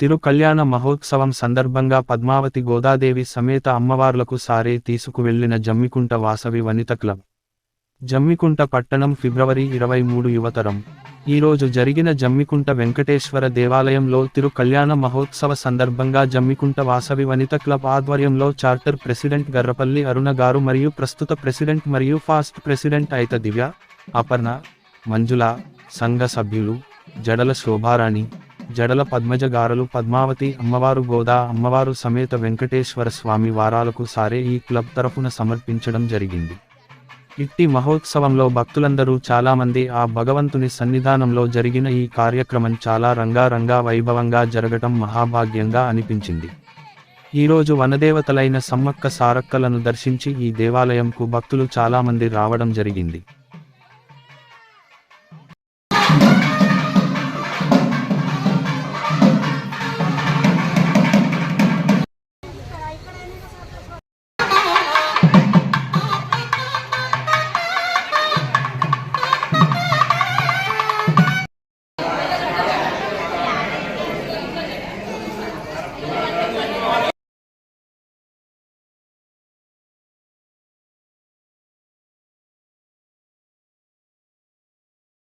తిరుకళ్యాణ మహోత్సవం సందర్భంగా పద్మావతి గోదాదేవి సమేత అమ్మవార్లకు సారే తీసుకువెళ్ళిన జమ్మికుంట వాసవి వనిత క్లబ్. జమ్మికుంట పట్టణం ఫిబ్రవరి ఇరవై మూడు యువతరం. ఈరోజు జరిగిన జమ్మికుంట వెంకటేశ్వర దేవాలయంలో తిరు కళ్యాణ మహోత్సవ సందర్భంగా జమ్మికుంట వాసవి వనిత క్లబ్ ఆధ్వర్యంలో చార్టర్ ప్రెసిడెంట్ గర్రపల్లి అరుణ గారు మరియు ప్రస్తుత ప్రెసిడెంట్ మరియు ఫాస్ట్ ప్రెసిడెంట్ అయిత దివ్య అపర్ణ మంజుల సంఘ సభ్యులు జడల శోభారాణి జడల పద్మజ గారలు పద్మావతి అమ్మవారు గోదా అమ్మవారు సమేత వెంకటేశ్వర స్వామి వారాలకు సారే ఈ క్లబ్ తరఫున సమర్పించడం జరిగింది. ఇట్టి మహోత్సవంలో భక్తులందరూ చాలామంది ఆ భగవంతుని సన్నిధానంలో జరిగిన ఈ కార్యక్రమం చాలా రంగారంగా వైభవంగా జరగటం మహాభాగ్యంగా అనిపించింది. ఈరోజు వనదేవతలైన సమ్మక్క సారక్కలను దర్శించి ఈ దేవాలయంకు భక్తులు చాలామంది రావడం జరిగింది.